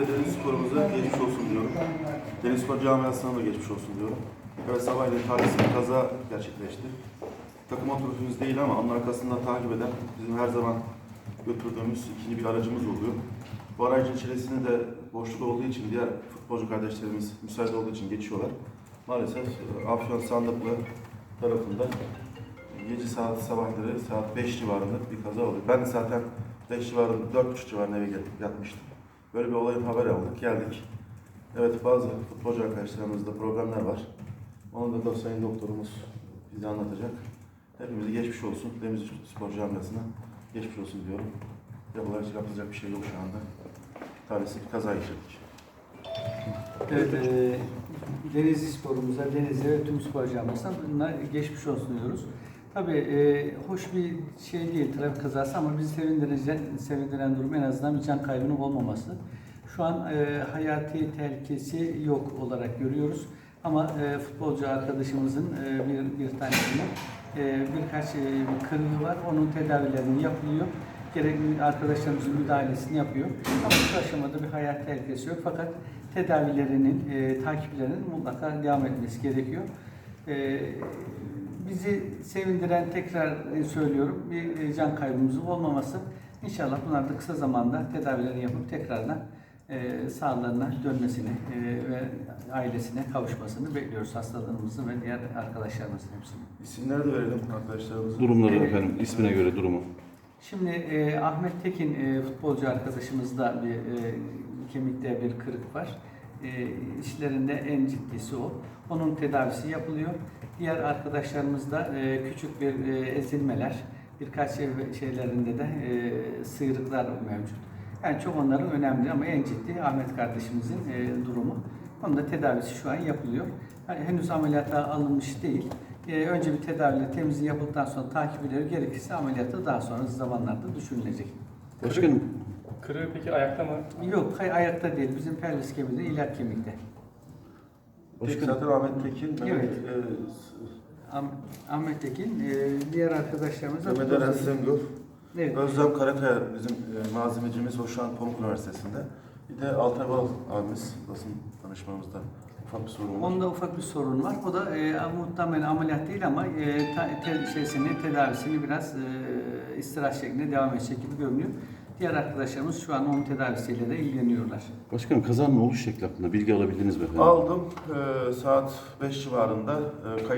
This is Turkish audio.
Deniz sporumuza geçmiş olsun diyorum. Deniz spor camiasına da geçmiş olsun diyorum. Evet sabahleyin talihsiz bir kaza gerçekleşti. Takım otobüsümüz değil ama onun arkasında takip eden bizim her zaman götürdüğümüz ikinci bir aracımız oluyor. Bu aracın çilesini de boşluk olduğu için diğer futbolcu kardeşlerimiz müsait olduğu için geçiyorlar. Maalesef e, Afyon Sandıklı tarafında gece saat sabahları saat 5 civarında bir kaza oldu. Ben de zaten 5 civarında 4.30 civarında eve yatmıştım. Böyle bir olayın haber aldık, geldik. Evet bazı futbolcu arkadaşlarımızda problemler var. Onu da sayın doktorumuz bize anlatacak. Hepimize geçmiş olsun. Deniz Spor Camiası'na geçmiş olsun diyorum. Yapılacak, yapılacak bir şey yok şu anda. Talihsiz bir kaza geçirdik. Evet, e, Denizli sporumuza, Denizli ve tüm spor camiasına geçmiş olsun diyoruz. Tabii e, hoş bir şey değil trafik kazası ama bizi sevindiren, sevindiren durum en azından bir can kaybının olmaması. Şu an e, hayati tehlikesi yok olarak görüyoruz. Ama e, futbolcu arkadaşımızın e, bir, bir tanesinin e, birkaç e, bir kırığı var. Onun tedavilerini yapılıyor. Gerekli arkadaşlarımızın müdahalesini yapıyor. Ama şu aşamada bir hayat tehlikesi yok. Fakat tedavilerinin, e, takiplerinin mutlaka devam etmesi gerekiyor. E, bizi sevindiren tekrar e, söylüyorum bir e, can kaybımızın olmaması. İnşallah bunlar da kısa zamanda tedavilerini yapıp tekrardan e, sağlarına dönmesini e, ve ailesine kavuşmasını bekliyoruz hastalarımızın ve diğer arkadaşlarımızın hepsini. İsimleri de verelim arkadaşlarımızın. Durumları efendim ismine göre durumu. Şimdi e, Ahmet Tekin e, futbolcu arkadaşımızda bir e, kemikte bir kırık var. E, işlerinde en ciddisi o. Onun tedavisi yapılıyor. Diğer arkadaşlarımızda e, küçük bir e, ezilmeler, birkaç şey, şeylerinde de e, sıyrıklar mevcut. Yani çok onların önemli ama en ciddi Ahmet kardeşimizin e, durumu. Onun da tedavisi şu an yapılıyor. Yani henüz ameliyata alınmış değil. Önce bir tedaviyle temizliği yapıldıktan sonra takipleri gerekirse ameliyatı daha sonra zamanlarda düşünülecek. Başkanım Kırığı peki ayakta mı? Yok, hay- ayakta değil. Bizim pelvis kemiğinde, ilak kemikte. Peki zaten Ahmet Tekin, Mehmet, Evet. e, Am- Ahmet Tekin, e, diğer arkadaşlarımız da... Mehmet Eren Sengül, Evet. Özlem Karakaya bizim e, malzemecimiz o şu an Pamuk Üniversitesi'nde. Bir de Altay Bal abimiz basın danışmamızda ufak bir sorun var. Onda ufak bir sorun var. O da e, muhtemelen ameliyat değil ama e, ta, te, şeysini, tedavisini biraz e, istirahat şeklinde devam edecek gibi görünüyor. Diğer arkadaşlarımız şu an onun tedavisiyle de ilgileniyorlar. başkanım kazanın oluş şekli hakkında bilgi alabildiniz mi efendim? Aldım e, saat 5 civarında e, kayıtlar